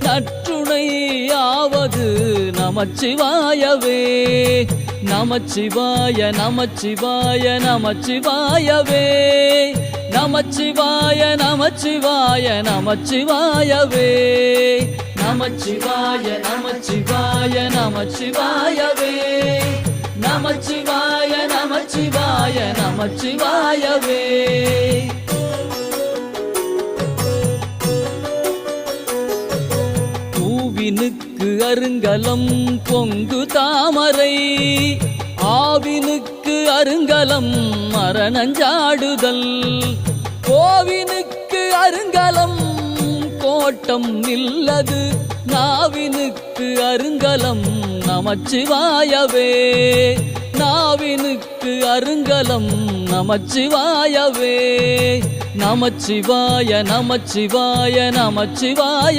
நற்றுணையாவது நமச்சிவாயவே. நமச்சிவாய நமச்சிவாய நமச்சிவாயவே. நமச்சிவாய நமச்சிவாய நமச்சிவாயவே. நமச்சிவாய நமச்சிவாய நமச்சிவாயவே. நமச்சிவாய நமச்சிவாய நமச்சிவாயவே. பூவினுக்கு அருங்கலம் பொங்கு தாமரை. ஆவினுக்கு அருங்கலம் மரணஞ்சாடுதல். கோவினுக்கு அருங்கலம் கோட்டம் நில்லது. நாவினுக்கு அருங்கலம் நமச்சிவாயவே. நாவினுக்கு அருங்கலம் நமச்சிவாயவே. நமச்சிவாய நமச்சிவாய நமச்சிவாய.